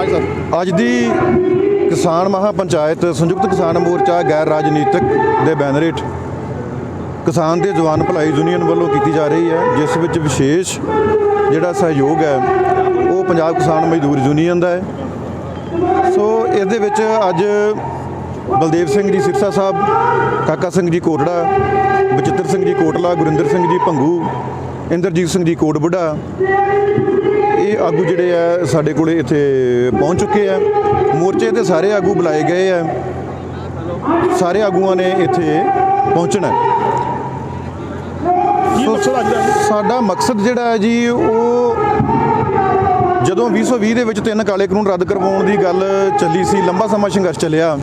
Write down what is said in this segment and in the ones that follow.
ਹਾਂਜੀ ਸਰ ਅੱਜ ਦੀ ਕਿਸਾਨ ਮਹਾ ਪੰਚਾਇਤ ਸੰਯੁਕਤ ਕਿਸਾਨ ਮੋਰਚਾ, ਗੈਰ ਰਾਜਨੀਤਿਕ ਦੇ ਬੈਨਰ ਹੇਠ ਕਿਸਾਨ ਦੇ ਜਵਾਨ ਭਲਾਈ ਯੂਨੀਅਨ ਵੱਲੋਂ ਕੀਤੀ ਜਾ ਰਹੀ ਹੈ, ਜਿਸ ਵਿੱਚ ਵਿਸ਼ੇਸ਼ ਜਿਹੜਾ ਸਹਿਯੋਗ ਹੈ, ਉਹ ਪੰਜਾਬ ਕਿਸਾਨ ਮਜ਼ਦੂਰ ਯੂਨੀਅਨ ਦਾ ਹੈ। ਸੋ ਇਹਦੇ ਵਿੱਚ ਅੱਜ ਬਲਦੇਵ ਸਿੰਘ ਜੀ ਸਿਰਸਾ ਸਾਹਿਬ, ਕਾਕਾ ਸਿੰਘ ਜੀ ਕੋਟੜਾ, ਬਚਿੱਤਰ ਸਿੰਘ ਜੀ ਕੋਟਲਾ, ਗੁਰਿੰਦਰ ਸਿੰਘ ਜੀ ਭੰਗੂ, ਇੰਦਰਜੀਤ ਸਿੰਘ ਜੀ ਕੋਟਬੁੱਢਾ ਇਹ ਆਗੂ ਜਿਹੜੇ ਆ ਸਾਡੇ ਕੋਲੇ ਇੱਥੇ ਪਹੁੰਚ ਚੁੱਕੇ ਆ। ਮੋਰਚੇ ਦੇ ਸਾਰੇ ਆਗੂ ਬੁਲਾਏ ਗਏ ਆ। ਸਾਰੇ ਆਗੂਆਂ ਨੇ ਇੱਥੇ ਪਹੁੰਚਣਾ ਸਾਡਾ ਮਕਸਦ ਜਿਹੜਾ ਹੈ ਜੀ ਉਹ ਜਦੋਂ 2020 ਦੇ ਵਿੱਚ ਤਿੰਨ ਕਾਲੇ ਕਾਨੂੰਨ ਰੱਦ ਕਰਵਾਉਣ ਦੀ ਗੱਲ ਚੱਲੀ ਸੀ ਲੰਬਾ ਸਮਾਂ ਸੰਘਰਸ਼ ਚੱਲਿਆ।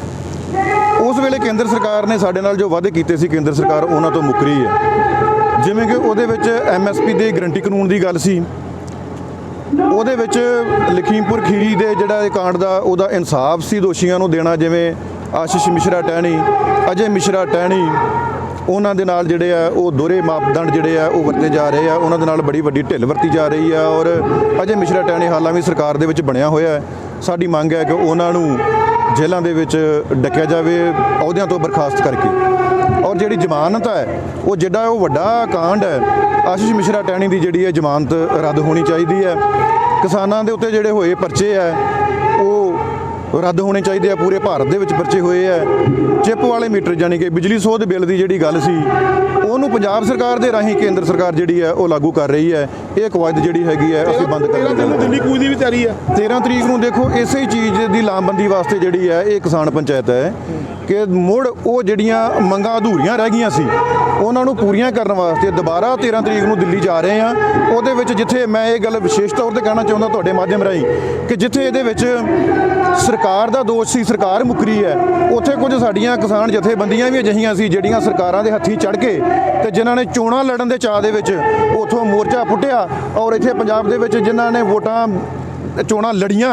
ਉਸ ਵੇਲੇ ਕੇਂਦਰ ਸਰਕਾਰ ਨੇ ਸਾਡੇ ਨਾਲ ਜੋ ਵਾਅਦੇ ਕੀਤੇ ਸੀ ਕੇਂਦਰ ਸਰਕਾਰ ਉਹਨਾਂ ਤੋਂ ਮੁੱਕਰੀ ਹੈ। ਜਿਵੇਂ ਕਿ ਉਹਦੇ ਵਿੱਚ ਐਮਐਸਪੀ ਦੇ ਗਰੰਟੀ ਕਾਨੂੰਨ ਦੀ ਗੱਲ ਸੀ। ਉਹਦੇ ਵਿੱਚ ਲਖੀਮਪੁਰ ਖੀਰੀ ਦੇ ਜਿਹੜਾ ਇਹ ਕਾਂਡ ਦਾ ਉਹਦਾ ਇਨਸਾਫ ਸੀ ਦੋਸ਼ੀਆਂ ਨੂੰ ਦੇਣਾ, ਜਿਵੇਂ ਆਸ਼ੀਸ਼ ਮਿਸ਼ਰਾ ਟਹਿਣੀ, ਅਜੇ ਮਿਸ਼ਰਾ ਟਹਿਣੀ, ਉਹਨਾਂ ਦੇ ਨਾਲ ਜਿਹੜੇ ਆ ਉਹ ਦੋਹਰੇ ਮਾਪਦੰਡ ਜਿਹੜੇ ਆ ਉਹ ਵਰਤੇ ਜਾ ਰਹੇ ਆ, ਉਹਨਾਂ ਦੇ ਨਾਲ ਬੜੀ ਵੱਡੀ ਢਿੱਲ ਵਰਤੀ ਜਾ ਰਹੀ ਆ ਔਰ ਅਜੇ ਮਿਸ਼ਰਾ ਟਹਿਣੀ ਹਾਲਾਂ ਵੀ ਸਰਕਾਰ ਦੇ ਵਿੱਚ ਬਣਿਆ ਹੋਇਆ ਹੈ। ਸਾਡੀ ਮੰਗ ਹੈ ਕਿ ਉਹਨਾਂ ਨੂੰ ਜੇਲ੍ਹਾਂ ਦੇ ਵਿੱਚ ਡੱਕਿਆ ਜਾਵੇ, ਅਹੁਦਿਆਂ ਤੋਂ ਬਰਖਾਸਤ ਕਰਕੇ। ਔਰ ਜਿਹੜੀ ਜ਼ਮਾਨਤ ਹੈ, ਉਹ ਜਿਹੜਾ ਉਹ ਵੱਡਾ ਕਾਂਡ ਹੈ, ਆਸ਼ੀਸ਼ ਮਿਸ਼ਰਾ ਟਹਿਣੀ ਦੀ ਜਿਹੜੀ ਹੈ ਜ਼ਮਾਨਤ ਰੱਦ ਹੋਣੀ ਚਾਹੀਦੀ ਹੈ। ਕਿਸਾਨਾਂ ਦੇ ਉੱਤੇ ਜਿਹੜੇ ਹੋਏ ਪਰਚੇ ਹੈ, ਉਹ ਰੱਦ ਹੋਣੇ ਚਾਹੀਦੇ ਆ, ਪੂਰੇ ਭਾਰਤ ਦੇ ਵਿੱਚ ਪਰਚੇ ਹੋਏ ਆ ਚਿੱਪ ਵਾਲੇ ਮੀਟਰ ਯਾਨੀ ਕਿ ਬਿਜਲੀ ਸੋਧ ਬਿੱਲ ਦੀ ਜਿਹੜੀ ਗੱਲ ਸੀ ਉਹਨੂੰ ਪੰਜਾਬ ਸਰਕਾਰ ਦੇ ਰਾਹੀਂ ਕੇਂਦਰ ਸਰਕਾਰ ਜਿਹੜੀ ਹੈ ਉਹ ਲਾਗੂ ਕਰ ਰਹੀ ਹੈ। ਇਹ ਕਵਾਇਦ ਜਿਹੜੀ ਹੈਗੀ ਹੈ ਅਸੀਂ ਬੰਦ ਕਰ 13 ਦਿਨ ਨੂੰ ਦਿੱਤੀ ਦਿੱਲੀ ਕੂਚ ਦੀ ਵੀ ਤਿਆਰੀ ਹੈ। 13 ਤਰੀਕ ਨੂੰ ਦੇਖੋ ਇਸੇ ਹੀ ਚੀਜ਼ ਦੀ ਲਾਮਬੰਦੀ ਵਾਸਤੇ ਜਿਹੜੀ ਹੈ ਇਹ ਕਿਸਾਨ ਪੰਚਾਇਤ ਹੈ ਕਿ ਮੁੜ ਉਹ ਜਿਹੜੀਆਂ ਮੰਗਾਂ ਅਧੂਰੀਆਂ ਰਹਿ ਗਈਆਂ ਸੀ ਉਹਨਾਂ ਨੂੰ ਪੂਰੀਆਂ ਕਰਨ ਵਾਸਤੇ ਦੁਬਾਰਾ 13 ਤਰੀਕ ਨੂੰ ਦਿੱਲੀ ਜਾ ਰਹੇ ਆ ਉਹਦੇ ਵਿੱਚ ਜਿੱਥੇ ਮੈਂ ਇਹ ਗੱਲ ਵਿਸ਼ੇਸ਼ ਤੌਰ ਤੇ ਕਹਿਣਾ ਚਾਹੁੰਦਾ ਤੁਹਾਡੇ ਮਾਧਿਅਮ ਰਾਹੀਂ ਕਿ ਜਿੱਥੇ ਇਹਦੇ ਵਿੱਚ ਸਰਕਾਰ ਦਾ ਦੋਸ਼ ਸੀ ਸਰਕਾਰ ਮੁਕਰੀ ਹੈ ਉੱਥੇ ਕੁਝ ਸਾਡੀਆਂ ਕਿਸਾਨ ਜਥੇਬੰਦੀਆਂ ਵੀ ਅਜਿਹੀਆਂ ਸੀ ਜਿਹੜੀਆਂ ਸਰਕਾਰਾਂ ਦੇ ਹੱਥੀਂ ਚੜ ਕੇ ਤੇ ਜਿਨ੍ਹਾਂ ਨੇ ਚੋਣਾਂ ਲੜਨ ਦੇ ਚਾਅ ਦੇ ਵਿੱਚ ਉਥੋਂ ਮੋਰਚਾ ਫੁੱਟਿਆ ਔਰ ਇੱਥੇ ਪੰਜਾਬ ਦੇ ਵਿੱਚ ਜਿਨ੍ਹਾਂ ਨੇ ਵੋਟਾਂ ਚੋਣਾਂ ਲੜੀਆਂ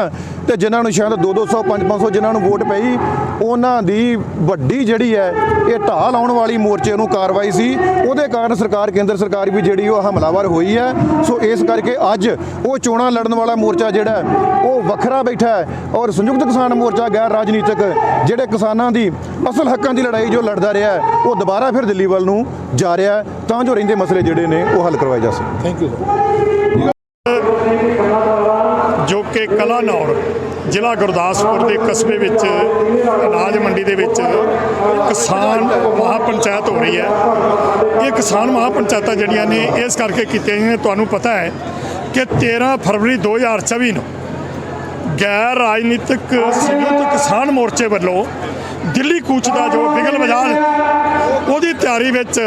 ਤੇ ਜਿਨ੍ਹਾਂ ਨੂੰ ਸ਼ਾਇਦ 2-200 5-500 ਜਿਨ੍ਹਾਂ ਨੂੰ ਵੋਟ ਪਈ, ਉਹਨਾਂ ਦੀ ਵੱਡੀ ਜਿਹੜੀ ਹੈ, ਇਹ ਢਾਹ ਲਾਉਣ ਵਾਲੀ ਮੋਰਚੇ ਨੂੰ ਕਾਰਵਾਈ ਸੀ। ਉਹਦੇ ਕਾਰਨ ਸਰਕਾਰ, ਕੇਂਦਰ ਸਰਕਾਰ ਵੀ ਜਿਹੜੀ ਉਹ ਹਮਲਾਵਰ ਹੋਈ ਹੈ। ਸੋ ਇਸ ਕਰਕੇ ਅੱਜ ਉਹ ਚੋਣਾਂ ਲੜਨ ਵਾਲਾ ਮੋਰਚਾ ਜਿਹੜਾ ਉਹ ਵੱਖਰਾ ਬੈਠਾ ਹੈ ਔਰ ਸੰਯੁਕਤ ਕਿਸਾਨ ਮੋਰਚਾ ਗੈਰ ਰਾਜਨੀਤਿਕ ਜਿਹੜੇ ਕਿਸਾਨਾਂ ਦੀ ਅਸਲ ਹੱਕਾਂ ਦੀ ਲੜਾਈ ਜੋ ਲੜਦਾ ਰਿਹਾ ਉਹ ਦੁਬਾਰਾ ਫਿਰ ਦਿੱਲੀ ਵੱਲ ਨੂੰ ਜਾ ਰਿਹਾ ਤਾਂ ਜੋ ਰਹਿੰਦੇ ਮਸਲੇ ਜਿਹੜੇ ਨੇ, ਉਹ ਹੱਲ ਕਰਵਾਏ ਜਾ ਸਕਣ। ਥੈਂਕ ਯੂ ਸਰ ਕਲਾਨੌਰ ਜ਼ਿਲ੍ਹਾ ਗੁਰਦਾਸਪੁਰ ਦੇ ਕਸਬੇ ਵਿੱਚ, ਅਨਾਜ ਮੰਡੀ ਦੇ ਵਿੱਚ ਕਿਸਾਨ ਮਹਾਪੰਚਾਇਤ ਹੋ ਰਹੀ ਹੈ। ਇਹ ਕਿਸਾਨ ਮਹਾਪੰਚਾਇਤਾਂ ਜਿਹੜੀਆਂ ਨੇ, ਇਸ ਕਰਕੇ ਕੀਤੀਆਂ ਨੇ। ਤੁਹਾਨੂੰ ਪਤਾ ਹੈ ਕਿ 13 ਫਰਵਰੀ 2024 ਨੂੰ ਗੈਰ ਰਾਜਨੀਤਿਕ ਸੰਯੁਕਤ ਕਿਸਾਨ ਮੋਰਚੇ ਵੱਲੋਂ ਦਿੱਲੀ ਕੂਚ ਦਾ ਜੋ ਬਿਗਲ ਬਾਜ਼ਾਰ ਉਹਦੀ ਤਿਆਰੀ ਵਿੱਚ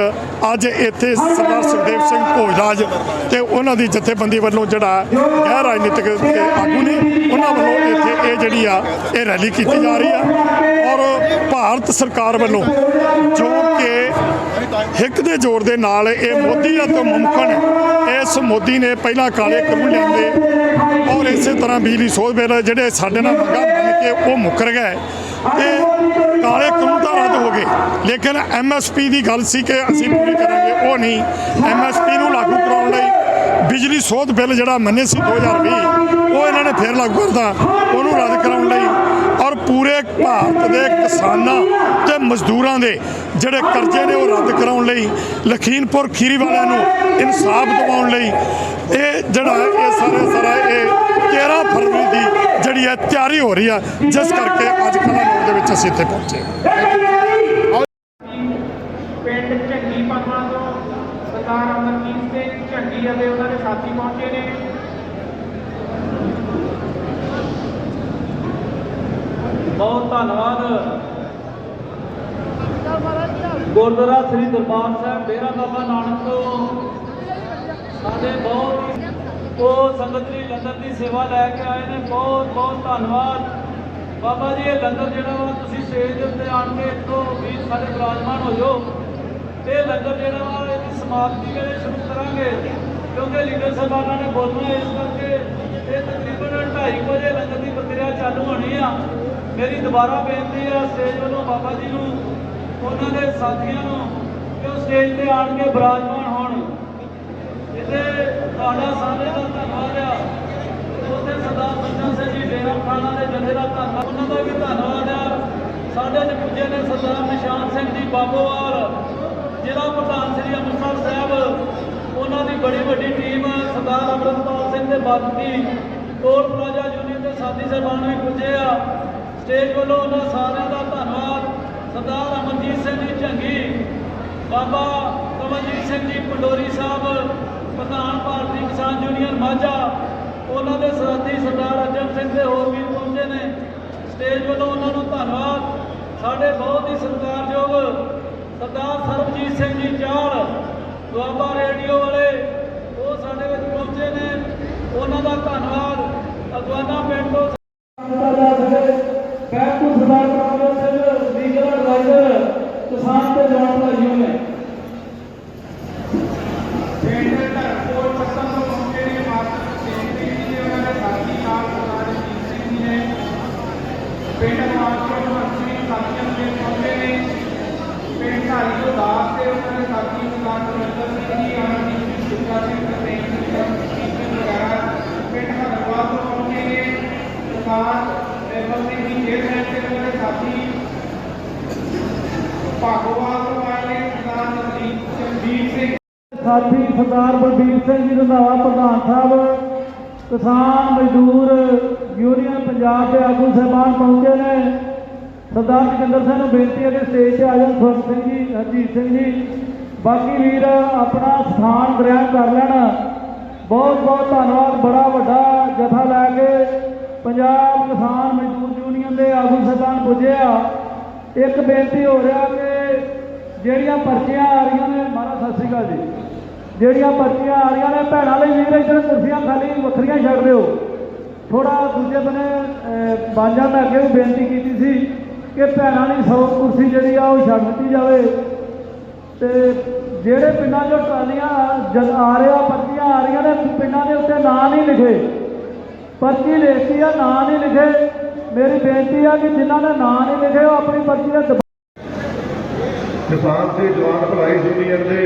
ਅੱਜ ਇੱਥੇ ਸਰਦਾਰ ਸੁਖਦੇਵ ਸਿੰਘ ਭੋਜਰਾਜ ਤੇ ਉਹਨਾਂ ਦੀ ਜਥੇਬੰਦੀ ਵੱਲੋਂ ਜਿਹੜਾ ਗੈਰ ਰਾਜਨੀਤਿਕ ਆਗੂ ਨੇ, ਉਹਨਾਂ ਵੱਲੋਂ ਇੱਥੇ ਇਹ ਜਿਹੜੀ ਆ, ਇਹ ਰੈਲੀ ਕੀਤੀ ਜਾ ਰਹੀ ਆ। ਔਰ ਭਾਰਤ ਸਰਕਾਰ ਵੱਲੋਂ ਜੋ ਕਿ ਹਿੱਕ ਦੇ ਜ਼ੋਰ ਦੇ ਨਾਲ ਇਹ ਮੋਦੀ ਅਤੇ ਮੁਮਕਨ, ਇਸ ਮੋਦੀ ਨੇ ਪਹਿਲਾਂ ਕਾਲੇ ਕਾਨੂੰਨ ਲਿਆਂਦੇ ਔਰ ਇਸੇ ਤਰ੍ਹਾਂ ਬਿਜਲੀ ਸੋਧ ਬਿੱਲ ਜਿਹੜੇ ਸਾਡੇ ਨਾਲ ਮੰਗਾ ਮੰਨ ਕੇ ਉਹ ਮੁੱਕਰ ਗਏ ਤੇ ਕਾਲੇ ਕਾਨੂੰਨ ਤਾਂ ਰੱਦ ਹੋ ਗਏ। ਲੇਕਿਨ ਐਮਐਸਪੀ ਦੀ ਗੱਲ ਸੀ ਕਿ ਅਸੀਂ ਪੂਰੀ ਕਰਾਂਗੇ, ਉਹ ਨਹੀਂ। ਐਮਐਸਪੀ ਨੂੰ ਲਾਗੂ ਕਰਾਉਣ ਲਈ ਬਿਜਲੀ ਸੋਧ ਬਿੱਲ ਜਿਹੜਾ ਮੰਨੇ ਸੀ 2020 ਉਹ ਇਹਨਾਂ ਨੇ ਫੇਰ ਲਾਗੂ ਕਰਤਾ। ਉਹਨੂੰ ਰੱਦ ਕਰਾਉਣ ਲਈ ਔਰ ਪੂਰੇ ਭਾਰਤ ਦੇ ਕਿਸਾਨਾਂ ਤੇ ਮਜ਼ਦੂਰਾਂ ਦੇ ਜਿਹੜੇ ਕਰਜ਼ੇ ਨੇ ਉਹ ਰੱਦ ਕਰਾਉਣ ਲਈ, ਲਖੀਮਪੁਰ ਖੀਰੀ ਵਾਲਿਆਂ ਨੂੰ ਇਨਸਾਫ ਦਿਵਾਉਣ ਲਈ ਇਹ ਜਿਹੜਾ ਇਹ ਸਾਰੇ ਸਾਰਾ ਇਹ 13 ਫਰਵਰੀ ਦੀ ਹੈ, ਤਿਆਰੀ ਹੋ ਰਹੀ ਆ ਜਿਸ ਕਰਕੇ ਅੱਜ ਕਲਾਨੌਰ ਦੇ ਵਿੱਚ ਅਸੀਂ ਇੱਥੇ ਪਹੁੰਚੇ ਪਿੰਡ ਝੰਗੀ ਪਰਮਾ ਤੋਂ ਸਰਦਾਰ ਅਮਰਜੀਤ ਸਿੰਘ ਝੰਗੀ ਅਤੇ ਉਹਨਾਂ ਦੇ ਸਾਥੀ ਪਹੁੰਚੇ ਨੇ। ਬਹੁਤ ਧੰਨਵਾਦ। ਗੁਰਦੁਆਰਾ ਸ੍ਰੀ ਦਰਬਾਰ ਸਾਹਿਬ, ਡੇਰਾ ਬਾਬਾ ਨਾਨਕ ਤੋਂ ਸਾਡੇ ਬਹੁਤ ਉਹ ਸੰਗਤ ਜੀ ਲੰਗਰ ਦੀ ਸੇਵਾ ਲੈ ਕੇ ਆਏ ਨੇ, ਬਹੁਤ ਬਹੁਤ ਧੰਨਵਾਦ। ਬਾਬਾ ਜੀ, ਇਹ ਲੰਗਰ ਜਿਹੜਾ ਵਾ ਤੁਸੀਂ ਸਟੇਜ ਦੇ ਉੱਤੇ ਆਣ ਕੇ ਇੱਥੋਂ ਵੀ ਸਾਡੇ ਬਿਰਾਜਮਾਨ ਹੋ ਜਾਓ। ਇਹ ਲੰਗਰ ਜਿਹੜਾ ਵਾ, ਇਹਦੀ ਸਮਾਪਤੀ ਵੇਲੇ ਸ਼ੁਰੂ ਕਰਾਂਗੇ, ਕਿਉਂਕਿ ਲੀਡਰ ਸਾਹਿਬਾਨਾਂ ਨੇ ਬੋਲਣਾ ਇਸ ਕਰਕੇ ਇਹ ਤਕਰੀਬਨ 2:30 ਵਜੇ ਲੰਗਰ ਦੀ ਪ੍ਰਕਿਰਿਆ ਚਾਲੂ ਹੋਣੀ ਆ। ਮੇਰੀ ਦੁਬਾਰਾ ਬੇਨਤੀ ਆ ਸਟੇਜ ਵੱਲੋਂ ਬਾਬਾ ਜੀ ਨੂੰ, ਉਹਨਾਂ ਦੇ ਸਾਥੀਆਂ ਨੂੰ, ਕਿ ਉਹ ਸਟੇਜ ਤੇ ਆਣ ਕੇ ਬਿਰਾਜਮਾਨ ਹੋਣ ਤੁਹਾਡਾ ਸਾਰੇ ਦਾ ਧੰਨਵਾਦ ਆ। ਉਹਦੇ ਸਰਦਾਰ ਬੰਦਾ ਸਿੰਘ ਜੀ, ਡੇਰਾ ਧੰਨਵਾਦ। ਉਹਨਾਂ ਦਾ ਵੀ ਧੰਨਵਾਦ ਆ। ਸਾਡੇ ਚ ਪੁੱਜੇ ਨੇ ਸਰਦਾਰ ਨਿਸ਼ਾਨ ਸਿੰਘ ਜੀ ਬਾਬੋਵਾਲ ਜ਼ਿਲ੍ਹਾ ਪ੍ਰਧਾਨ ਸ੍ਰੀ ਅੰਮ੍ਰਿਤਸਰ ਸਾਹਿਬ। ਉਹਨਾਂ ਦੀ ਬੜੀ ਵੱਡੀ ਟੀਮ ਸਰਦਾਰ ਅਮਰਤਪਾਲ ਸਿੰਘ ਦੇ ਬਾਕੀ ਟੋਲ ਪਲਾਜ਼ਾ ਯੂਨੀਅਨ ਦੇ ਸਾਥੀ ਸਾਹਿਬਾਨ ਵੀ ਪੁੱਜੇ ਆ। ਸਟੇਜ ਵੱਲੋਂ ਉਹਨਾਂ ਸਾਰਿਆਂ ਦਾ ਧੰਨਵਾਦ। ਸਰਦਾਰ ਅਮਰਜੀਤ ਸਿੰਘ ਜੀ ਝੰਗੀ, ਬਾਬਾ ਕਮਲਜੀਤ ਸਿੰਘ ਜੀ ਪੰਡੋਰੀ ਸਾਹਿਬ। ਪ੍ਰਧਾਨ ਭਾਰਤੀ ਕਿਸਾਨ ਯੂਨੀਅਨ ਮਾਝਾ, ਉਹਨਾਂ ਦੇ ਸਾਥੀ ਸਰਦਾਰ ਅਜਮ ਸਿੰਘ ਦੇ ਹੋਰ ਵੀ ਪਹੁੰਚੇ ਨੇ। ਸਟੇਜ ਵੱਲੋਂ ਉਹਨਾਂ ਨੂੰ ਧੰਨਵਾਦ। ਸਾਡੇ ਬਹੁਤ ਹੀ ਸਤਿਕਾਰਯੋਗ ਸਰਦਾਰ ਸਰਬਜੀਤ ਸਿੰਘ ਜੀ ਚਾਲ ਦੁਆਬਾ ਰੇਡੀਓ ਵਾਲੇ ਉਹ ਸਾਡੇ ਵਿੱਚ ਪਹੁੰਚੇ ਨੇ ਉਹਨਾਂ ਦਾ ਧੰਨਵਾਦ ਅਗਵਾਨਾ ਪਿੰਡ ਤੋਂ back to Sardar Kamraj Singh legal adviser ਕਿਸਾਨ ਤੇ ਜਵਾਨ ਭਾਈਓ ਨੇ ਪਿੰਡ ਧਰਮਪੁਰ ਪੱਤਨ ਤੋਂ ਪਹੁੰਚੇ ਨੇ ਮਾਸਟਰ ਸਿੰਘ ਜੀ ਨੇ ਉਹਨਾਂ ਦੇ ਸਾਥੀ ਨਾਲ ਸਰਦਾਰ ਜੀਤ ਸਿੰਘ ਜੀ ਨੇ ਪਿੰਡ ਮਾਸਟਰ ਮੰਤਰੀ ਸਾਥੀਆਂ ਦੇ ਪਹੁੰਚੇ ਨੇ ਪਿੰਡ ਢਾਈ ਤੋਂ ਦਾਸ ਤੇ ਉਹਨਾਂ ਦੇ ਸਾਥੀ ਸਰਦਾਰ ਸੁਰਿੰਦਰ ਸਿੰਘ ਜੀ ਅਮਰਜੀਤ ਸਿੰਘ ਸੁਖਾ ਸਿੰਘ ਪ੍ਰਤੇਕ ਸਿੰਘ ਵਗੈਰਾ ਪਿੰਡ ਹਰਵਾਲ ਤੋਂ ਪਹੁੰਚੇ ਨੇ ਸਰਦਾਰ ਨਿਰਮਲ ਸਿੰਘ ਜੀ ਚੇਅਰਮੈਨ ਤੇ ਉਹਨਾਂ ਦੇ ਸਾਥੀ ਭਾਗੋਵਾਲ ਤੋਂ ਆਏ ਨੇ ਸਰਦਾਰ ਜਗਦੀਪ ਜਗਦੀਪ ਸਿੰਘ ਸਾਥੀ ਸਰਦਾਰ ਬਲਬੀਰ ਸਿੰਘ ਜੀ ਰੰਧਾਵਾ ਪ੍ਰਧਾਨ ਸਾਹਿਬ, ਕਿਸਾਨ ਮਜ਼ਦੂਰ ਯੂਨੀਅਨ ਪੰਜਾਬ ਦੇ ਆਗੂ ਸਹਿਬਾਨ ਪਹੁੰਚੇ ਨੇ। ਸਰਦਾਰ ਜਗਿੰਦਰ ਸਿੰਘ ਨੂੰ ਬੇਨਤੀ ਹੈ ਕਿ ਸਟੇਜ ਤੇ ਆ ਜਾਣ ਸੁਖ ਸਿੰਘ ਜੀ ਹਰਜੀਤ ਸਿੰਘ ਜੀ। ਬਾਕੀ ਵੀਰ ਆਪਣਾ ਸਥਾਨ ਗ੍ਰਹਿਣ ਕਰ ਲੈਣ। ਬਹੁਤ ਬਹੁਤ ਧੰਨਵਾਦ, ਬੜਾ ਵੱਡਾ ਜਥਾ ਲੈ ਕੇ ਪੰਜਾਬ ਕਿਸਾਨ ਮਜ਼ਦੂਰ ਯੂਨੀਅਨ ਦੇ ਆਗੂ ਸਹਿਬਾਨ ਪੁੱਜਿਆ। ਇੱਕ ਬੇਨਤੀ ਹੋ ਰਿਹਾ ਕਿ ਜਿਹੜੀਆਂ ਪਰਚੀਆਂ ਆ ਰਹੀਆਂ ਨੇ, ਮਹਾਰਾਜ ਸਤਿ ਸ੍ਰੀ ਅਕਾਲ ਜੀ। ਜਿਹੜੀਆਂ ਪਰਚੀਆਂ ਆ ਰਹੀਆਂ ਨੇ, ਭੈਣਾਂ ਲਈ ਵੀਰ ਇੱਧਰ ਕੁਰਸੀਆਂ ਖਾਲੀ ਵੱਖਰੀਆਂ ਛੱਡ ਦਿਓ। ਥੋੜਾ ਦੂਜੇ ਬਨੇ ਬਾਂਝਾਂ ਮੈਂ ਅੱਗੇ ਵੀ ਬੇਨਤੀ ਕੀਤੀ ਸੀ। ਕਿ ਭੈਣਾਂ ਲਈ ਸੌ ਕੁਰਸੀ ਜਿਹੜੀ ਆ ਉਹ ਛੱਡ ਦਿੱਤੀ ਜਾਵੇ। ਤੇ ਜਿਹੜੇ ਪਿੰਡਾਂ 'ਚੋਂ ਟਰਾਲੀਆਂ ਜਦ ਆ ਰਿਹਾ, ਪਰਚੀਆਂ ਆ ਰਹੀਆਂ ਨੇ, ਪਿੰਡਾਂ ਦੇ ਉੱਤੇ ਨਾਂ ਨਹੀਂ ਲਿਖੇ। ਪਰਚੀ ਲਿਖੀ ਆ, ਨਾਂ ਨਹੀਂ ਲਿਖੇ। ਮੇਰੀ ਬੇਨਤੀ ਆ ਕਿ ਜਿਨ੍ਹਾਂ ਨੇ ਨਾਂ ਨਹੀਂ ਲਿਖੇ, ਉਹ ਆਪਣੀ ਪਰਚੀ ਦਾ ਕਿਸਾਨ ਤੇ ਜਵਾਨ ਭਲਾਈ ਯੂਨੀਅਨ ਦੇ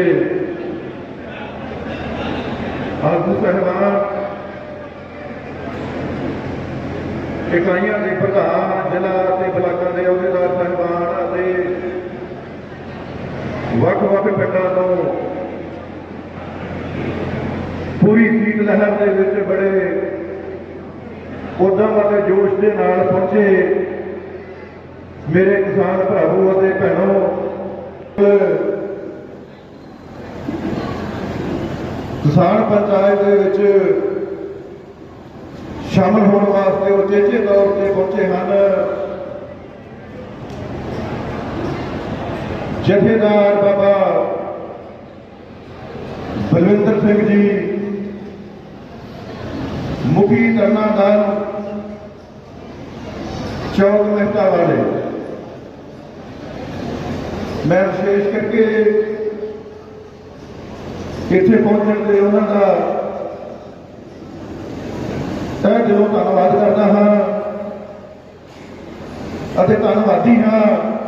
ਆਗੂ ਸਹਿਬਾਨ ਇਕਾਈਆਂ ਦੇ ਪ੍ਰਧਾਨ, ਜ਼ਿਲ੍ਹਾ ਅਤੇ ਬਲਾਕਾਂ ਦੇ ਅਹੁਦੇਦਾਰ, ਸਹਿਬਾਨ ਅਤੇ ਵੱਖ-ਵੱਖ ਪਿੰਡਾਂ ਤੋਂ ਪੂਰੀ ਸੀਟ ਲਹਿਰ ਦੇ ਵਿੱਚ ਬੜੇ ਉਦਮ ਅਤੇ ਜੋਸ਼ ਦੇ ਨਾਲ ਪਹੁੰਚੇ ਮੇਰੇ ਕਿਸਾਨ ਭਰਾਵੋ ਅਤੇ ਭੈਣੋ। ਕਿਸਾਨ ਪੰਚਾਇਤ ਦੇ ਵਿੱਚ ਸ਼ਾਮਲ ਹੋਣ ਵਾਸਤੇ ਉਹ ਤੌਰ ਤੇ ਪਹੁੰਚੇ ਹਨ। ਜਥੇਦਾਰ ਬਾਬਾ ਬਲਵਿੰਦਰ ਸਿੰਘ ਜੀ, ਮੁਖੀ ਤਰਨਾ ਦਲ, ਚੌਕ ਮਹਿਤਾ ਵਾਲੇ। ਮੈਂ ਵਿਸ਼ੇਸ਼ ਕਰਕੇ ਇੱਥੇ ਪਹੁੰਚਣ ਤੇ ਉਹਨਾਂ ਦਾ ਤਹਿ ਦਿਲੋਂ ਧੰਨਵਾਦ ਕਰਦਾ ਹਾਂ ਅਤੇ ਧੰਨਵਾਦੀ ਹਾਂ।